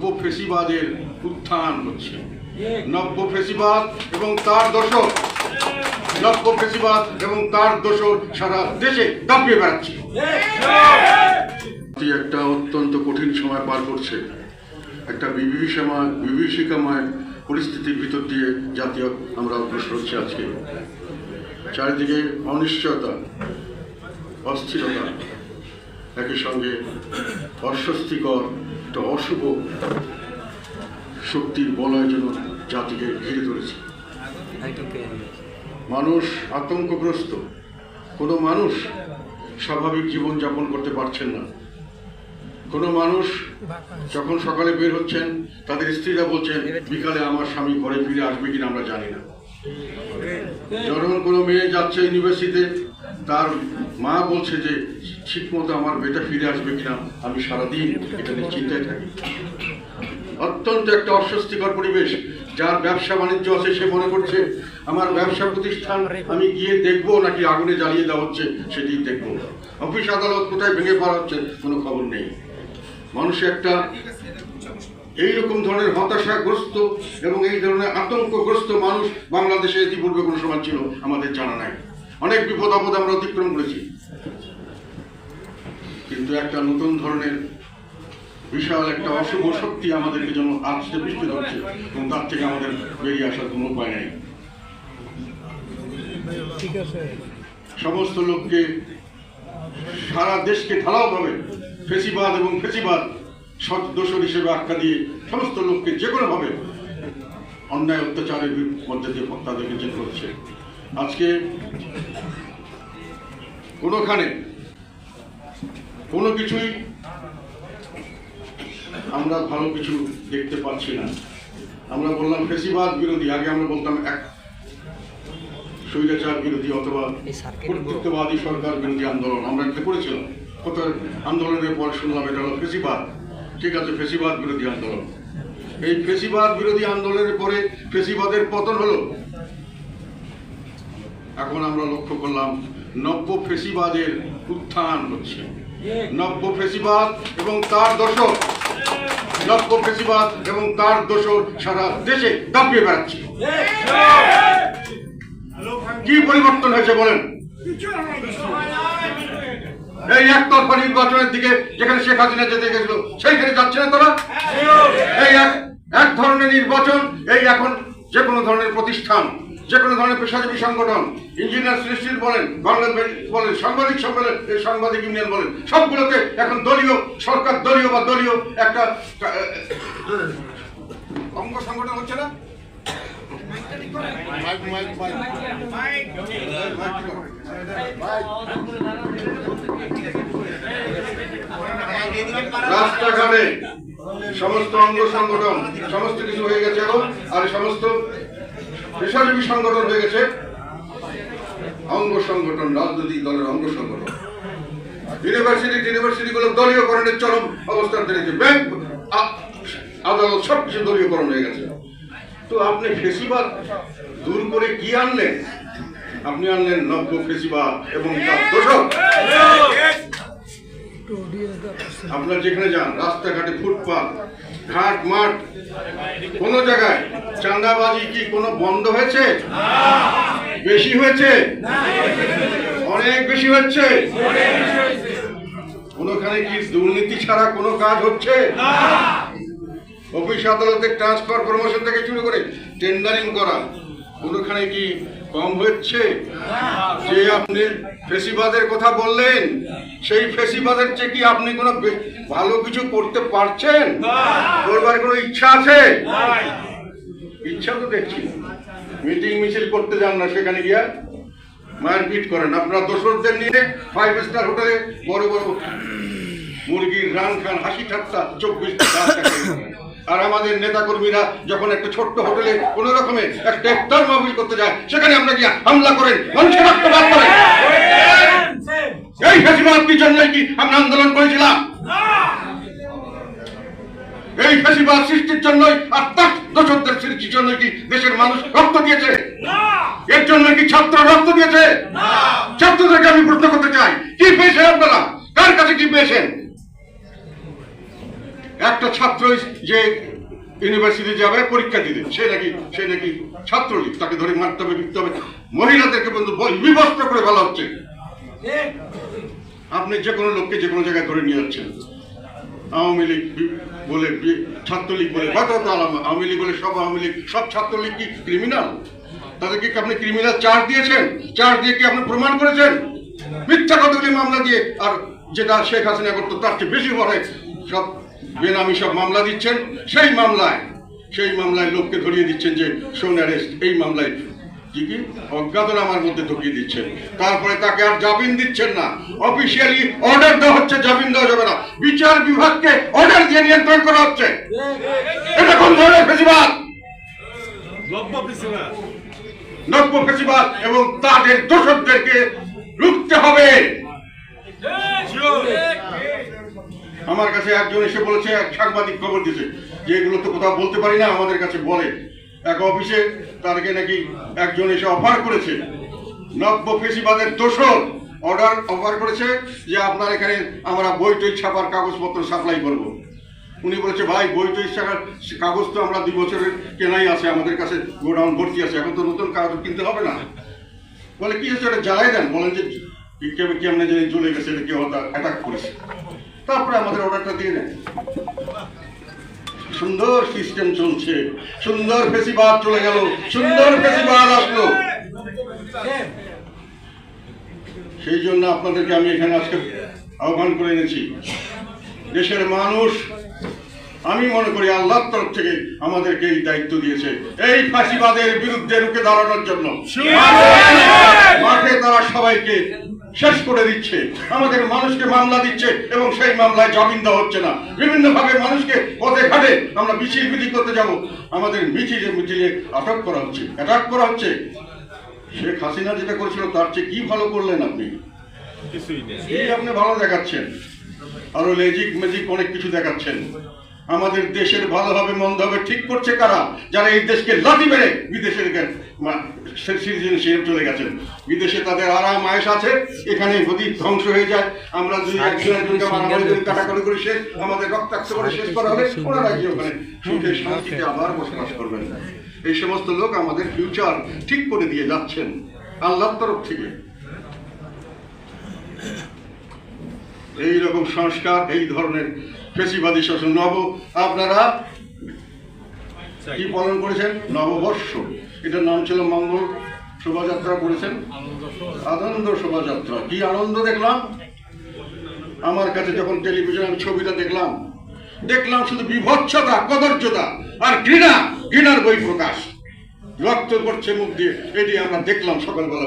নব্য ফেসিবাদের উত্থান হচ্ছে। নব্য ফেসিবাদ এবং তার দোষর নব্য ফেসিবাদ এবং তার দোষর সারা দেশে দাপিয়ে বেড়াচ্ছে। একটা অত্যন্ত কঠিন সময় পার করছে। একটা বিভীষিকাময় বিভীষিকাময় পরিস্থিতির ভিতর দিয়ে জাতীয় আমরা অগ্রসর হচ্ছি আজকে। চারিদিকে অনিশ্চয়তা অস্থিরতা একই সঙ্গে অস্বস্তিকর একটা অশুভ শক্তির বলয় যেন জাতিকে ঘিরে ধরেছে। মানুষ আতঙ্কগ্রস্ত। কোনো মানুষ স্বাভাবিক জীবনযাপন করতে পারছেন না। কোনো মানুষ যখন সকালে বের হচ্ছেন, তাদের স্ত্রীরা বলছেন, বিকালে আমার স্বামী ঘরে ফিরে আসবে কিনা আমরা জানি না। যখন কোনো মেয়ে যাচ্ছে ইউনিভার্সিটিতে, তার মা বলছে যে ঠিক মতো আমার বেটা ফিরে আসবে কিনা আমি সারাদিন এটা নিয়ে চিন্তায় থাকি। অত্যন্ত একটা অস্বস্তিকর পরিবেশ, যার ব্যবসা বাণিজ্য আছে সে মনে করছে, আমার ব্যবসা প্রতিষ্ঠান আমি গিয়ে দেখব নাকি আগুনে জ্বালিয়ে দেওয়া হচ্ছে সেটি দেখব। অফিস আদালত কোথায় ভেঙে পড়া হচ্ছে কোনো খবর নেই। মানুষের একটা এইরকম ধরনের হতাশাগ্রস্ত এবং এই ধরনের আতঙ্কগ্রস্ত মানুষ বাংলাদেশে ইতিপূর্বে কোনো সময় ছিল, আমাদের জানা নাই। অনেক বিপদ আপদ আমরা অতিক্রম করেছি। কিন্তু একটা নতুন ধরনের বিশাল একটা অশুভ শক্তি আমাদেরকে যেন আসতে বৃষ্টি ধরছে এবং তার থেকে আমাদের বেরিয়ে আসার কোনো উপায় নেই। সমস্ত লোককে সারা দেশকে ঢালাওভাবে ফেসিবাদ এবং ফেসিবাদ সৎ দোষর হিসেবে আখ্যা দিয়ে সমস্ত লোককে যে কোনোভাবে অন্যায় অত্যাচারের মধ্যে দিয়ে তাদেরকে যে করছে। আজকে কোনোখানে কোনো কিছুই আমরা ভালো কিছু দেখতে পাচ্ছি না। আমরা বললাম ফেসিবাদ বিরোধী আগে আমরা বলতাম এক স্বৈরাচার বিরোধী অথবা কর্তৃত্ববাদী সরকার বিরোধী আন্দোলন। আমরা এটা করেছিলাম। কত আন্দোলনের পর শুনলাম এটা হলো ফেসিবাদ। ঠিক আছে ফেসিবাদ বিরোধী আন্দোলন। এই ফেসিবাদ বিরোধী আন্দোলনের পরে ফেসিবাদের পতন হলো। এখন আমরা লক্ষ্য করলাম নব্য ফেসিবাদের উত্থান হচ্ছে। নব্য ফেসিবাদ এবং তার দোষর। নব্য ফেসিবাদ এবং তার দোষর সারা দেশে দাপিয়ে বেড়াচ্ছে। কি পরিবর্তন হয়েছে বলেন? এই একতরফা নির্বাচনের দিকে যেখানে শেখ হাসিনা যেতে গেছিল, সেইখানে যাচ্ছে না তারা? এই এক এক ধরনের নির্বাচন, এই এখন যে কোনো ধরনের প্রতিষ্ঠান। যে কোনো ধরনের পেশাজীবী সংগঠন, ইঞ্জিনিয়ার সৃষ্টির বলেন গভর্নমেন্ট বলেন, সাংবাদিক সম্মেলন সাংবাদিক ইউনিয়ন বলেন সবগুলোতে এখন দলীয়, সরকার দলীয় বা দলীয় একটা অঙ্গ সংগঠন হচ্ছে না? রাস্তাঘাটে সমস্ত অঙ্গ সংগঠন, সমস্ত কিছু হয়ে গেছে এখন, আর সমস্ত পেশাজীবী সংগঠন হয়ে গেছে। অঙ্গ সংগঠন রাজনৈতিক দলের অঙ্গ সংগঠন। ইউনিভার্সিটি ইউনিভার্সিটি গুলো দলীয়করণের চরম অবস্থান দেখেছে। ব্যাংক আদালত সব কিছু দলীয়করণ হয়ে গেছে। তো আপনি ফেসিবাদ দূর করে কি আনলেন? আপনি আনলেন নব্য ফেসিবাদ এবং তার দোষক। আপনারা যেখানে যান রাস্তাঘাটে ফুটপাত ঘাট মাঠ কোন জায়গায় চাঁদাবাজি কি কোনো বন্ধ হয়েছে? বেশি হয়েছে? অনেক বেশি হচ্ছে? কোনোখানে কি দুর্নীতি ছাড়া কোনো কাজ হচ্ছে? অফিস আদালতে ট্রান্সফার প্রমোশন থেকে শুরু করে টেন্ডারিং করা, কোনোখানে কি কম হচ্ছে। যে আপনি ফেসিবাদের কথা বললেন, সেই ফেসিবাদের চেয়ে কি আপনি কোনো ভালো কিছু করতে পারছেন? করবার কোনো ইচ্ছা আছে? ইচ্ছা তো দেখছি মিটিং মিছিল করতে যান না সেখানে গিয়া। মারপিট করেন। আপনারা দোসরদের নিয়ে ফাইভ স্টার হোটেলে বড় বড় মুরগির রান খান, হাসি ঠাট্টা, চব্বিশ আর আমাদের নেতা কর্মীরা যখন একটা ছোট্ট হোটেলে কোন রকমে একটা ইফতার মাহফিল করতে যায়, সেখানে আমরা গিয়া হামলা করেন, মানুষের রক্তপাত করেন। এই ফেসিবাদ কি জন্য কি আমরা আন্দোলন করেছিলাম? এই ফেসিবাদ সৃষ্টির জন্যই আর তার দোষকদের সৃষ্টির জন্য কি দেশের মানুষ রক্ত দিয়েছে? এর জন্য কি ছাত্র রক্ত দিয়েছে? ছাত্রদেরকে আমি প্রশ্ন করতে চাই, কি পেয়েছেন আপনারা? কার কাছে কি পেয়েছেন? একটা ছাত্র যে ইউনিভার্সিটি যাবে, পরীক্ষা দিতে সে নাকি সে নাকি ছাত্রলীগ, তাকে ধরে মারতে হবে লিখতে হবে। মহিলাদেরকে পর্যন্ত ব- বিবস্ত্র করে ফেলা হচ্ছে। আপনি যে কোনো লোককে যে কোনো জায়গায় ধরে নিয়ে যাচ্ছেন। আওয়ামী লীগ বলে ছাত্রলীগ বলে কত আলাম- আওয়ামী লীগ বলে সব আওয়ামী লীগ সব ছাত্রলীগ কি ক্রিমিনাল তাদেরকে কি আপনি ক্রিমিনাল চার্জ দিয়েছেন? চার্জ দিয়ে কি আপনি প্রমাণ করেছেন? মিথ্যা কতগুলি মামলা দিয়ে, আর যেটা শেখ হাসিনা করতো, তার চেয়ে বেশি বড় সব বেনামি সব মামলা দিচ্ছেন সেই মামলায় সেই মামলায় লোককে ধরিয়ে দিচ্ছেন যে সোন অ্যারেস্ট এই মামলায় কি কি? অজ্ঞাতনামার মধ্যে ঢুকিয়ে দিচ্ছেন। তারপরে তাকে আর জামিন দিচ্ছেন না। অফিসিয়ালি অর্ডার দেওয়া হচ্ছে জামিন দেওয়া যাবে না। বিচার বিভাগকে অর্ডার দিয়ে নিয়ন্ত্রণ করা হচ্ছে। এটা কোন ধরনের ফেসিবাদ? নব্য ফেসিবাদ। এবং তাদের দোষকদেরকে রুখতে হবে। আমার কাছে একজন এসে বলেছে, এক সাংবাদিক খবর দিতে যে এগুলো তো কোথাও বলতে পারি না, আমাদের কাছে বলে। এক অফিসে তারকে নাকি একজন এসে অফার করেছে। নব্য ফেসিবাদের দোষর অর্ডার অফার করেছে যে আপনার এখানে আমরা বই টই ছাপার কাগজপত্র সাপ্লাই করব। উনি বলেছে, ভাই, বই টই ছাপার কাগজ তো আমরা দুই বছরের কেনাই আছে, আমাদের কাছে গোডাউন ভর্তি আছে, এখন তো নতুন কাগজ কিনতে হবে না। বলে, কি হচ্ছে ওটা জ্বালাই দেন। বলেন যে কেমনে জানি চলে গেছে, এটা কেউ অ্যাটাক করেছে? তারপরে আমাদের অর্ডারটা দিয়ে নেন সুন্দর সিস্টেম চলছে। সুন্দর ফেসিবাদ চলে গেল। সুন্দর ফেসিবাদ আসলো। সেই জন্য আপনাদেরকে আমি এখানে আজকে আহ্বান করে এনেছি। দেশের মানুষ আমি মনে করি আল্লাহর তরফ থেকে আমাদেরকে এই দায়িত্ব দিয়েছে। এই ফাঁসিবাদের বিরুদ্ধে রুখে দাঁড়ানোর জন্য। মাঠে তারা সবাইকে শেষ করে দিচ্ছে। আমাদের মানুষকে মামলা দিচ্ছে এবং সেই মামলায় জামিন দেওয়া হচ্ছে না। বিভিন্ন ভাবে মানুষকে পথে ঘাটে আমরা মিছিল মিছিল করতে যাব। আমাদের মিছিলে মিছিলে আটক করা হচ্ছে। অ্যাটাক করা হচ্ছে। শেখ হাসিনা যেটা করেছিল তার চেয়ে কি ভালো করলেন আপনি? এই আপনি ভালো দেখাচ্ছেন। আরও লেজিক ম্যাজিক অনেক কিছু দেখাচ্ছেন। আমাদের দেশের ভালো হবে মন্দ হবে ঠিক করছে কারা? যারা এই দেশকে লাঠি মেরে বিদেশের সিটিজেনশিপ চলে গেছেন। বিদেশে তাদের আরাম আয়েস আছে এখানে যদি ধ্বংস হয়ে যায় আমরা যদি একজন একজনকে মারামারি করে কাটাকাটি করে শেষ আমাদের রক্তাক্ত করে শেষ করা হলে ওনারা গিয়ে ওখানে সুখে শান্তিতে আবার বসবাস করবেন? এই সমস্ত লোক আমাদের ফিউচার ঠিক করে দিয়ে যাচ্ছেন। আল্লাহর তরফ থেকে। এই রকম সংস্কার এই ধরনের ফেসিবাদী শাসন নব, আপনারা কি পালন করেছেন? নববর্ষ। এটার নাম ছিল মঙ্গল শোভাযাত্রা করেছেন। আনন্দ শোভাযাত্রা। কি আনন্দ দেখলাম? আমার কাছে যখন টেলিভিশনে আমি ছবিটা দেখলাম দেখলাম শুধু বিভৎসতা, কদর্যতা আর ঘৃণা, ঘৃণার বই প্রকাশ রক্ত করছে মুখ দিয়ে, এটি আমরা দেখলাম সকালবেলা